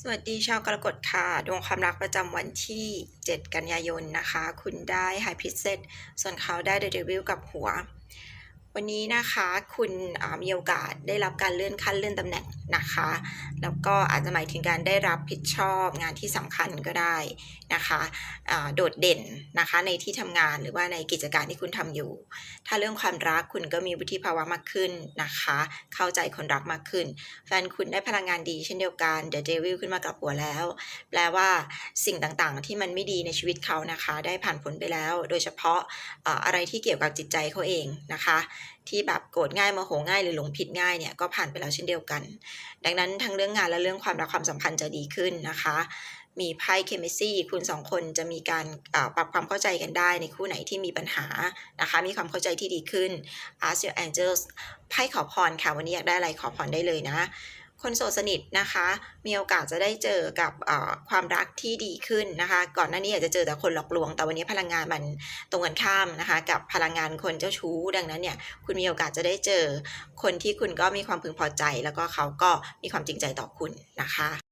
สวัสดีชาวกรกฎค่ะ ดวงความรักประจำวันที่ 7 กันยายนนะคะ คุณได้ไฮพิเซตส่วนเขาได้เดลิวิลกับหัว วันนี้นะคะ คุณมีโอกาสได้รับการเลื่อนขั้นเลื่อนตำแหน่ง นะคะ แล้วก็อาจจะหมายถึงการได้รับผิดชอบงานที่สำคัญก็ได้นะคะอ่าโดดเด่นนะคะในที่ทำงานหรือว่าในกิจการที่คุณทำอยู่ ถ้าเรื่องความรักคุณก็มีวุฒิภาวะมากขึ้นนะคะ เข้าใจคนรักมากขึ้น แฟนคุณได้พลังงานดีเช่นเดียวกัน The Devil ขึ้นมากับหัวแล้ว แปลว่าสิ่งต่างๆ ที่มันไม่ดีในชีวิตเขานะคะ ได้ผ่านพ้นไปแล้ว โดยเฉพาะอะไรที่เกี่ยวกับจิตใจเขาเองนะคะ ที่แบบโกรธง่ายโมโหง่ายหรือหลงผิดง่ายเนี่ยก็ผ่านไปแล้วเช่นเดียวกันดังนั้นทั้งเรื่องงานและเรื่องความรักความสัมพันธ์จะดีขึ้นนะคะ มีไพ่เคมีซี่คุณสองคนจะมีการอ่าปรับความเข้าใจกันได้ในคู่ไหนที่มีปัญหานะคะ มีความเข้าใจที่ดีขึ้น Ask your angels ไพ่ขอพรค่ะ วันนี้อยากได้อะไรขอพรได้เลยนะ คนโสดสนิทนะคะ มีโอกาสจะได้เจอกับความรักที่ดีขึ้นนะคะ ก่อนหน้านี้อาจจะเจอแต่คนหลอกลวง แต่วันนี้พลังงานมันตรงกันข้ามนะคะ กับพลังงานคนเจ้าชู้ ดังนั้นเนี่ยคุณมีโอกาสจะได้เจอคนที่คุณก็มีความพึงพอใจ แล้วก็เขาก็มีความจริงใจต่อคุณนะคะ